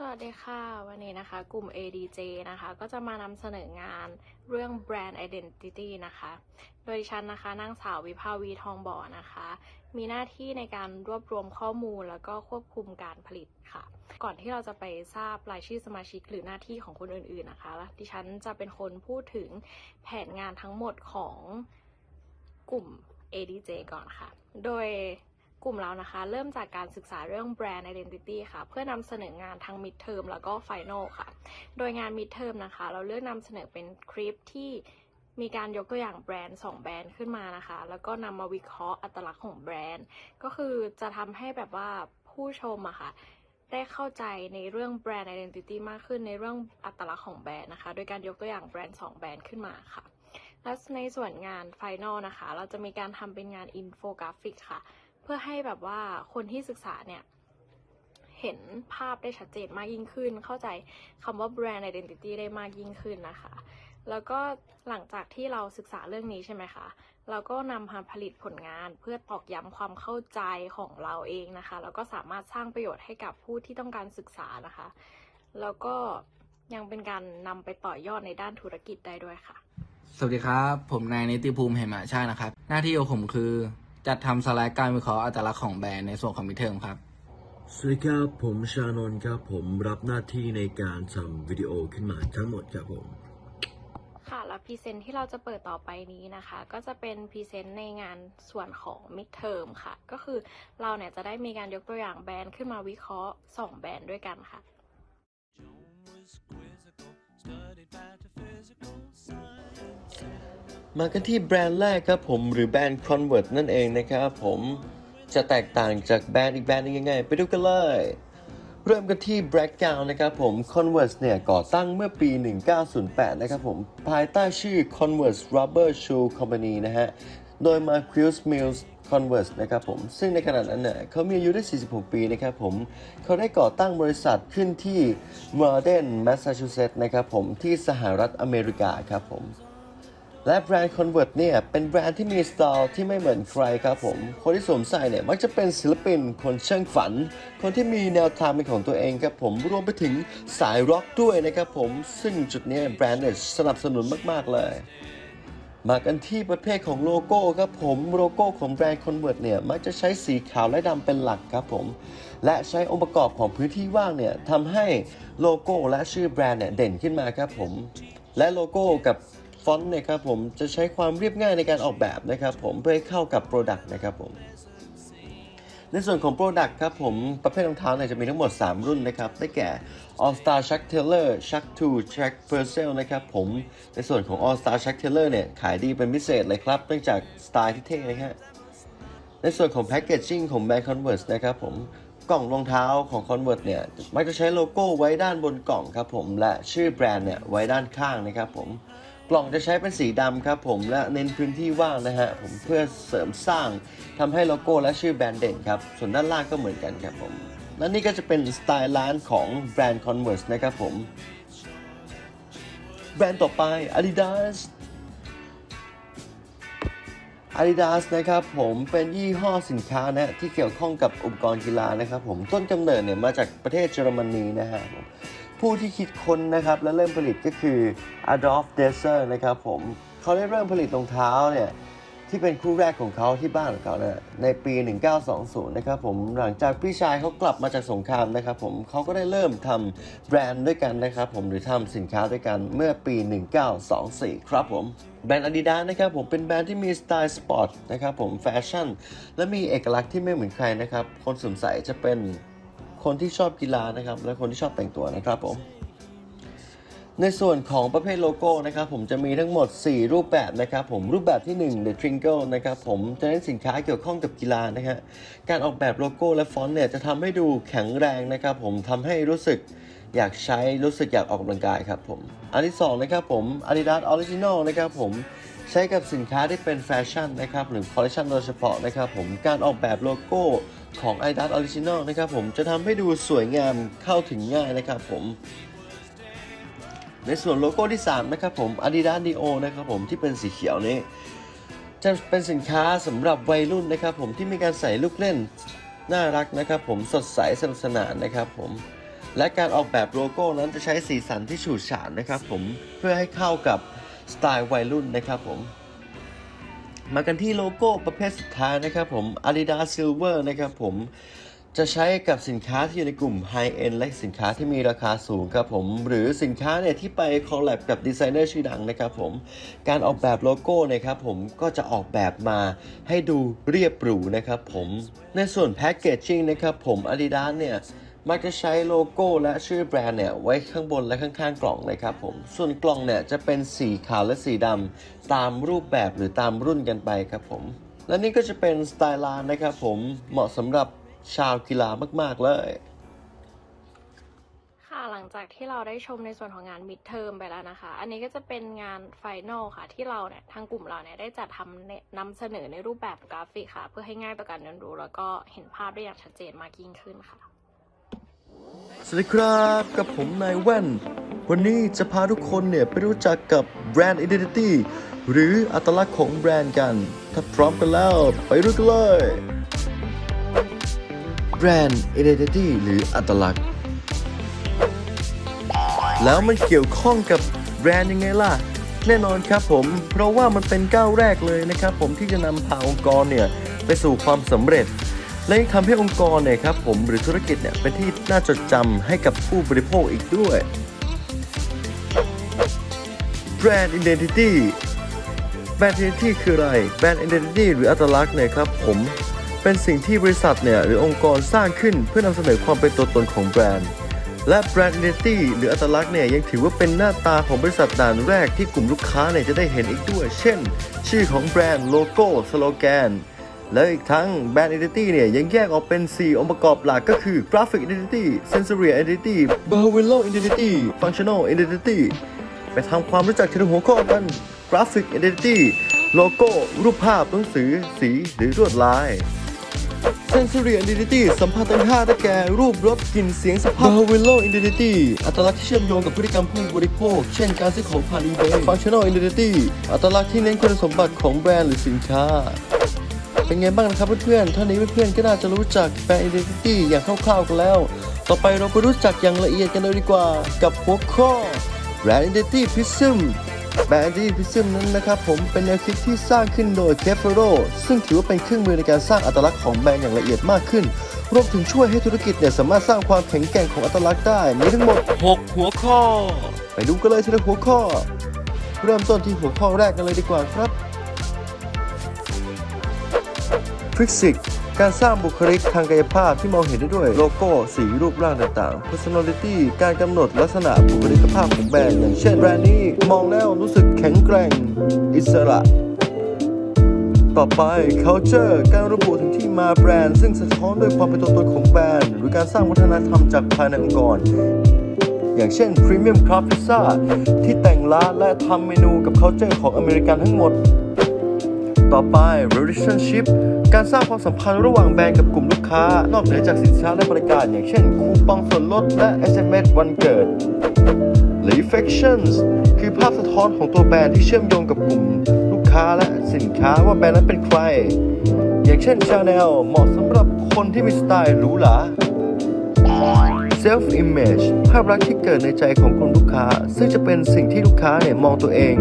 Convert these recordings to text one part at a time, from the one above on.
สวัสดีค่ะ วันนี้นะคะกลุ่ม ADJ นะคะ ก็จะมานำเสนองานเรื่อง Brand Identity นะคะ โดยฉันนะคะนางสาววิภาวีทองบ่อนะคะ มีหน้าที่ในการรวบรวมข้อมูลแล้วก็ควบคุมการผลิตค่ะ ก่อนที่เราจะไปทราบรายชื่อสมาชิกหรือหน้าที่ของคนอื่นๆนะคะดิฉันจะเป็นคนพูดถึงแผนงานทั้งหมดของกลุ่ม ADJ ก่อนค่ะ โดย กลุ่มเรานะคะ เริ่มจากการศึกษาเรื่อง Brand Identity ค่ะ เพื่อนำเสนองานทั้ง Mid Term แล้วก็ Final ค่ะ โดยงาน Mid Term นะคะ เราเลือกนำเสนอเป็นคลิปที่มีการยกตัวอย่างแบรนด์ 2 แบรนด์ขึ้นมานะคะ แล้วก็นำมาวิเคราะห์อัตลักษณ์ของแบรนด์ ก็คือจะทำให้แบบว่าผู้ชมอะค่ะได้เข้าใจในเรื่อง Brand Identity มากขึ้นในเรื่องอัตลักษณ์ของแบรนด์นะคะ โดยการยกตัวอย่างแบรนด์ 2 แบรนด์ขึ้นมาค่ะ และในส่วนงาน Final นะคะ เราจะมีการทำเป็นงานอินโฟกราฟิกค่ะ เพื่อให้แบบว่าคนที่ศึกษาเนี่ย เห็นภาพได้ชัดเจนมากยิ่งขึ้น เข้าใจคำว่า brand identity ได้มากยิ่งขึ้นนะคะ แล้วก็หลังจากที่เราศึกษาเรื่องนี้ใช่ไหมคะ เราก็นำมาผลิตผลงานเพื่อตอกย้ำความเข้าใจของเราเองนะคะ แล้วก็สามารถสร้างประโยชน์ให้กับผู้ที่ต้องการศึกษานะคะ แล้วก็ยังเป็นการนำไปต่อยอดในด้านธุรกิจได้ด้วยค่ะ สวัสดีครับ ผมนายนิติภูมิเหมาชาตินะครับ หน้าที่ของผมคือ จัดทำสไลด์การวิเคราะห์อัตลักษณ์ของแบรนด์ในส่วนของมิเทอมครับ สวัสดีครับผมชานนท์ครับผมรับหน้าที่ในการทำวิดีโอขึ้นมาทั้งหมดครับผมค่ะแล้วพรีเซนต์ที่เราจะเปิดต่อไปนี้นะคะ ก็จะเป็นพรีเซนต์ในงานส่วนของ mid term ค่ะ ก็คือเราเนี่ยจะได้มีการยกตัวอย่างแบรนด์ขึ้นมาวิเคราะห์ 2 แบรนด์ด้วยกันค่ะ มากันที่แบรนด์แรกครับผมหรือแบรนด์ Convert นั่นเองนะครับผมจะแตกต่างจากแบรนด์อีกแบรนด์หนึงยังไง ไปดูกันเลย เริ่มกันที่ Blackgown นะครับผม Converse เนี่ยก่อตั้งเมื่อปี 1908 นะครับผม ภายใต้ชื่อ Converse Rubber Shoe Company นะฮะ โดย Marcus Mills Converse นะครับผม ซึ่งในขณะนั้นเนี่ยเขามีอายุได้ 46 ปีนะครับผม เขาได้ก่อตั้งบริษัทขึ้นที่ Malden Massachusetts นะครับผม ที่สหรัฐอเมริกาครับผม และแบรนด์ Convert เนี่ย เป็นแบรนด์ที่มีสไตล์ที่ไม่เหมือนใครครับผม คนที่สวมใส่เนี่ย มักจะเป็นศิลปิน คนช่างฝัน คนที่มีแนวทางเป็นของตัวเองครับผม รวมไปถึงสายร็อกด้วยนะครับผม ซึ่งจุดนี้แบรนด์เนี่ยสนับสนุนมาก ๆ เลย มากันที่ประเภทของโลโก้ครับผม โลโก้ของแบรนด์ Convert เนี่ย มักจะใช้สีขาวและดำเป็นหลักครับผม และใช้องค์ประกอบของพื้นที่ว่างเนี่ยทำให้โลโก้และชื่อแบรนด์เนี่ยเด่นขึ้นมาครับผม และโลโก้กับ ฟอนต์เนี่ยครับผมจะใช้ความเรียบง่ายในการออกแบบนะครับผมเพื่อให้เข้ากับ Product นะครับผมในส่วนของ Product ครับผมประเภทรองเท้าเนี่ยจะมีทั้งหมด 3 รุ่นนะครับ ได้แก่ All Star Chuck Taylor Chuck 2 Chuck Purcell นะครับผมในส่วนของ All Star Chuck Taylor เนี่ยขายดีเป็นพิเศษเลยครับเนื่องจากสไตล์ที่เท่นะฮะในส่วนของแพ c เกจจิ้งของแบรนด์ Converse นะครับผมกล่องรองเท้าของ Converse เนี่ยมักจะใช้โลโก้ไว้ด้านบนกล่องครับผมและชื่อแบรนด์เนี่ยไว้ด้านข้างนะครับผม กล่องจะใช้เป็นสีดำครับผมและเน้นพื้นที่ว่างนะฮะผมเพื่อเสริมสร้างทำให้โลโก้และชื่อแบรนด์เด่นครับ ส่วนด้านล่างก็เหมือนกันครับผมและนี่ก็จะเป็นสไตล์ร้านของแบรนด์ Converse นะครับผม แบรนด์ต่อไป Adidas Adidas นะครับผมเป็นยี่ห้อสินค้านะที่เกี่ยวข้องกับอุปกรณ์กีฬานะครับผมต้นกำเนิดเนี่ยมาจากประเทศเยอรมนีนะฮะ ผู้ที่คิดค้นนะครับและเริ่มผลิตก็คือ Adolf Dassler นะครับผมเขาได้เริ่มผลิตรองเท้าเนี่ยที่เป็นคู่แรกของเขาที่บ้านของเขาเนี่ยในปี 1920 นะครับผมหลังจากพี่ชายเขากลับมาจากสงครามนะครับผมเขาก็ได้เริ่มทำแบรนด์ด้วยกันนะครับผมหรือทำสินค้าด้วยกันเมื่อปี 1924 ครับผมแบรนด์ Adidas นะครับผมเป็นแบรนด์ที่มีสไตล์สปอร์ตนะครับผมแฟชั่น และมีเอกลักษณ์ที่ไม่เหมือนใครนะครับคนสวมใส่จะเป็น คนที่ชอบกีฬานะครับ และคนที่ชอบแต่งตัวนะครับผม ในส่วนของประเภทโลโก้นะครับผมจะมีทั้งหมด 4 รูปแบบนะครับผมรูปแบบที่ 1 The Tringle นะครับผมจะเน้นสินค้าเกี่ยวข้องกับกีฬานะฮะการออกแบบโลโก้และฟอนต์เนี่ยจะทำให้ดูแข็งแรงนะครับผมทำให้รู้สึกอยากใช้รู้สึกอยากออกกำลังกายครับผม อันที่2นะครับผม Adidas Original นะครับผม ใช้กับสินค้าที่เป็นแฟชั่นนะครับหรือคอลเลคชันโดยเฉพาะนะครับผมการออกแบบโลโก้ของ i d a s Original นะครับผมจะทำให้ดูสวยงามเข้าถึงง่ายนะครับผมในส่วนโลโก้ที่ 3 นะครับผม Adidas Neo นะครับผมที่เป็นสีเขียวนี้ จะเป็นสินค้าสำหรับวัยรุ่นนะครับผมที่มีการใส่ลูกเล่นน่ารักนะครับผมสดใสสนุกสนานนะครับผมและการออกแบบโลโก้นั้นจะใช้สีสันที่ฉูดฉาดนะครับผมเพื่อให้เข้ากับ สไตล์วัยรุ่นนะครับผม มากันที่โลโก้ประเภทสุดท้ายนะครับผม Adidas Silver นะครับผมจะใช้กับสินค้าที่อยู่ในกลุ่ม High End และสินค้าที่มีราคาสูงครับผม หรือสินค้าเนี่ยที่ไปคอลแลบกับดีไซเนอร์ชื่อดังนะครับผม การออกแบบโลโก้นะครับผมก็จะออกแบบมาให้ดูเรียบหรูนะครับผม ในส่วนแพคเกจจิ้งนะครับผม Adidas เนี่ย มักจะใช้โลโก้และชื่อแบรนด์เนี่ยไว้ข้างบนและข้างๆกล่องเลยครับผม ส่วนกล่องเนี่ยจะเป็นสีขาวและสีดำตามรูปแบบหรือตามรุ่นกันไปครับผม และนี่ก็จะเป็นสไตล์ลานนะครับผมเหมาะสำหรับชาวกีฬามากๆเลยค่ะหลังจากที่เราได้ชมในส่วนของงานมิดเทอมไปแล้วนะคะ อันนี้ก็จะเป็นงานไฟนอลค่ะ ที่เราเนี่ยทางกลุ่มเราเนี่ยได้จัดทำเนี่ยนำเสนอในรูปแบบกราฟิกค่ะ เพื่อให้ง่ายต่อการเรียนรู้ แล้วก็เห็นภาพได้อย่างชัดเจนมากยิ่งขึ้นค่ะ สวัสดีครับกับผมนายแว่น วันนี้จะพาทุกคนเนี่ย ไปรู้จักกับแบรนด์ Identity หรืออัตลักษณ์ของแบรนด์กัน ถ้าพร้อมกันแล้ว ไปรู้กันเลยแบรนด์ Identity หรืออัตลักษณ์ แล้วมันเกี่ยวข้องกับแบรนด์ยังไงล่ะ แน่นอนครับผม เพราะว่ามันเป็นก้าวแรกเลยนะครับผมที่จะนำพาองค์กรเนี่ย ไปสู่ความสำเร็จ และยังทำให้องค์กรเนี่ยครับผมหรือธุรกิจเนี่ยเป็นที่น่าจดจำให้กับผู้บริโภคอีกด้วย Brand Identity Brand Identity คืออะไร Brand Identity หรืออัตลักษณ์เนี่ยครับผม เป็นสิ่งที่บริษัทเนี่ยหรือองค์กรสร้างขึ้นเพื่อนำเสนอความเป็นตัวตนของแบรนด์ และ Brand Identity หรืออัตลักษณ์เนี่ยยังถือว่าเป็นหน้าตาของบริษัทด่านแรกที่กลุ่มลูกค้าเนี่ยจะได้เห็นอีกด้วย เช่น ชื่อของแบรนด์ โลโก้ สโลแกน แล้วอีกทั้ง Brand Identity เนี่ยยังแยกออกเป็น 4 องค์ประกอบหลักก็คือ Graphic Identity Sensory Identity Behavioral Identity Functional Identity ไปทำความรู้จักทีละหัวข้อกัน Graphic Identity โลโก้ รูปภาพหนังสือ สีหรือลวดลาย Sensory Identity สัมผัสทั้ง5ได้แก่รูปรสกลิ่นเสียงสภาพ Behavioral Identity อัตลักษณ์ที่เชื่อมโยงกับพฤติกรรมผู้บริโภค เช่นการซื้อของผ่าน eBay Functional Identity อัตลักษณ์ที่เน้นคุณสมบัติของแบรนด์หรือสินค้า เป็นไงบ้างนะครับเพื่อนๆท่านี้เพื่อนๆก็น่าจะรู้จักแบรนด์ Identity อย่างคร่าวๆกันแล้ว ต่อไปเราไปรู้จักอย่างละเอียดกันเลยดีกว่ากับหัวข้อ Brand Identity Prism แบรนด์ Identity Prism นั้นนะครับผมเป็นแนวคิดที่สร้างขึ้นโดย c a f e r o ซึ่งถือว่าเป็นเครื่องมือในการสร้างอัตลักษณ์ของแบรนด์อย่างละเอียดมากขึ้น รวมถึงช่วยให้ธุรกิจเนี่ยสามารถสร้างความแข็งแกร่งของอัตลักษณ์ได้มีทั้งหมด 6 หัวข้อ ไปดูกันเลยทีละหัวข้อ เริ่มต้นที่หัวข้อแรกกันเลยดีกว่าครับ ฟิสิกการสร้างบุคลิกทางกายภาพที่มองเห็นได้ด้วยโลโก้ สีรูปร่างต่างๆ personality การกำหนดลักษณะบุคลิกภาพของแบรนด์อย่างเช่นแบรนด์นี้มองแล้วรู้สึกแข็งแกร่งอิสระ ต่อไป culture การระบุถึงที่มาแบรนด์ ซึ่งสะท้อนด้วยความเป็นตัวตนของแบรนด์ หรือการสร้างวัฒนธรรมจากภายในองค์กรอย่างเช่น Premium Craft Pizza ที่แต่งร้านและทำเมนูกับ culture ของอเมริกันทั้งหมด ต่อไป relationship การสร้างความสัมพันธ์ระหว่างแบรนด์กับกลุ่มลูกค้า นอกเหนือจากสินค้าและบริการ อย่างเช่น คูปองส่วนลดและ SMS วันเกิดและ affections คือภาพสะท้อนของตัวแบรนด์ที่เชื่อมโยงกับกลุ่มลูกค้าและสินค้าว่าแบรนด์นั้นเป็นใคร อย่างเช่น Chanel เหมาะสำหรับคนที่มีสไตล์หรูหรา self image ภาพลักษณ์ที่เกิดในใจของกลุ่มลูกค้า ซึ่งจะเป็นสิ่งที่ลูกค้าเนี่ยมองตัวเอง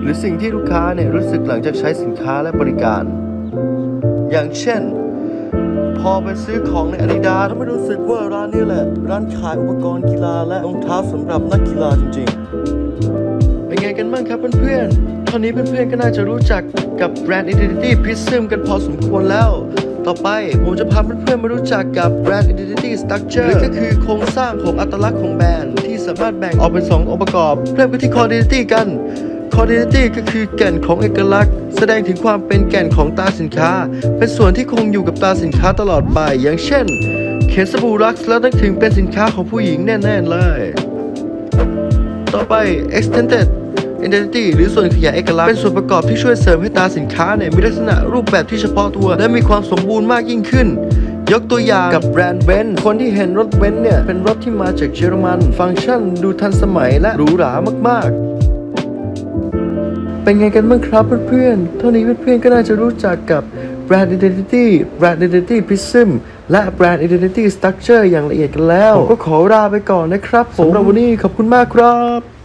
หรือสิ่งที่ลูกค้าเนี่ยรู้สึกหลังจากใช้สินค้าและบริการ อย่างเช่น พอไปซื้อของในอาดิดาทำให้รู้สึกว่าร้านนี้แหละ ร้านขายอุปกรณ์กีฬาและรองเท้าสำหรับนักกีฬาจริงๆ เป็นไงกันบ้างครับเพื่อนๆตอนนี้เพื่อนๆก็น่าจะรู้จักกับแบรนด์ Identity Prism กันพอสมควรแล้วต่อไปผมจะพาเพื่อนๆมารู้จักกับแบรนด์ Identity Structure หรือก็คือโครงสร้างของอัตลักษณ์ของแบรนด์ที่สามารถแบ่งออกเป็น 2 องค์ประกอบ เริ่มกันที่ Core Identity กัน Core Identity ก็คือแก่นของเอกลักษณ์ แสดงถึงความเป็นแก่นของตราสินค้า เป็นส่วนที่คงอยู่กับตราสินค้าตลอดไป อย่างเช่น เขียนสบู่รักแล้วนึกถึงเป็นสินค้าของผู้หญิงแน่ ๆ เลย ต่อไป extended identity หรือส่วนขยายเอกลักษณ์เป็นส่วนประกอบที่ช่วยเสริมให้ตราสินค้าเนี่ยมีลักษณะรูปแบบที่เฉพาะตัว และมีความสมบูรณ์มากยิ่งขึ้น ยกตัวอย่างกับแบรนด์เบนซ์คนที่เห็นรถเบนซ์เนี่ย เป็นรถที่มาจากเยอรมัน ฟังก์ชันดูทันสมัยและหรูหรามากๆ เป็นไงกันบ้างครับเพื่อนๆ เท่านี้เพื่อนๆ ก็น่าจะรู้จักกับ Brand Identity Brand Identity Prism และ Brand Identity Structure อย่างละเอียดกันแล้ว ผมก็ขอลาไปก่อนนะครับ ผมสำหรับวันนี้ขอบคุณมากครับ